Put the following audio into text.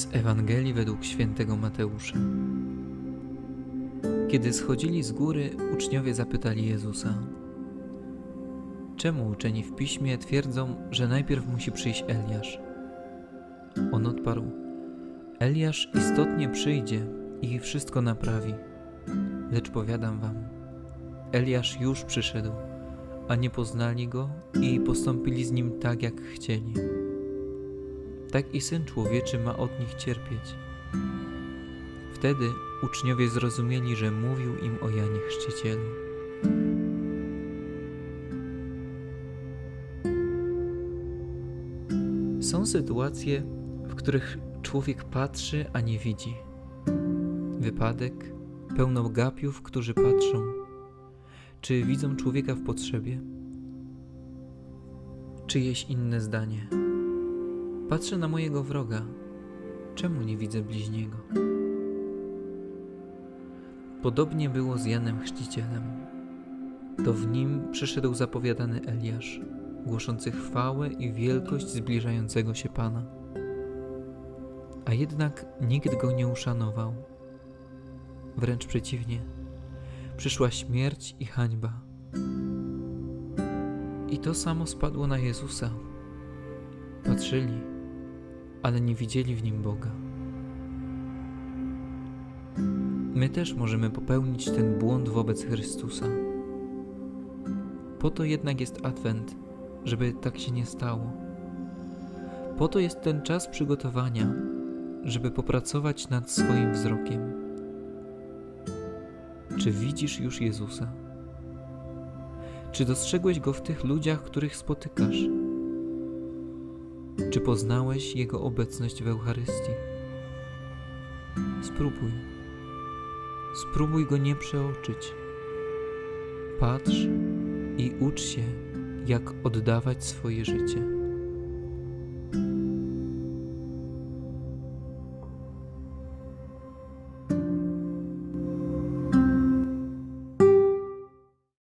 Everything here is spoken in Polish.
Z Ewangelii według świętego Mateusza. Kiedy schodzili z góry, uczniowie zapytali Jezusa: Czemu uczeni w piśmie twierdzą, że najpierw musi przyjść Eliasz? On odparł: Eliasz istotnie przyjdzie i wszystko naprawi. Lecz powiadam wam, Eliasz już przyszedł, a nie poznali go i postąpili z nim tak, jak chcieli. Tak i syn człowieczy ma od nich cierpieć. Wtedy uczniowie zrozumieli, że mówił im o Janie Chrzcicielu. Są sytuacje, w których człowiek patrzy, a nie widzi. Wypadek, pełno gapiów, którzy patrzą. Czy widzą człowieka w potrzebie? Czyjeś inne zdanie. Patrzę na mojego wroga. Czemu nie widzę bliźniego? Podobnie było z Janem Chrzcicielem. To w nim przyszedł zapowiadany Eliasz, głoszący chwałę i wielkość zbliżającego się Pana. A jednak nikt go nie uszanował. Wręcz przeciwnie, przyszła śmierć i hańba. I to samo spadło na Jezusa. Patrzyli, ale nie widzieli w nim Boga. My też możemy popełnić ten błąd wobec Chrystusa. Po to jednak jest Adwent, żeby tak się nie stało. Po to jest ten czas przygotowania, żeby popracować nad swoim wzrokiem. Czy widzisz już Jezusa? Czy dostrzegłeś go w tych ludziach, których spotykasz? Czy poznałeś Jego obecność w Eucharystii? Spróbuj. Spróbuj go nie przeoczyć. Patrz i ucz się, jak oddawać swoje życie.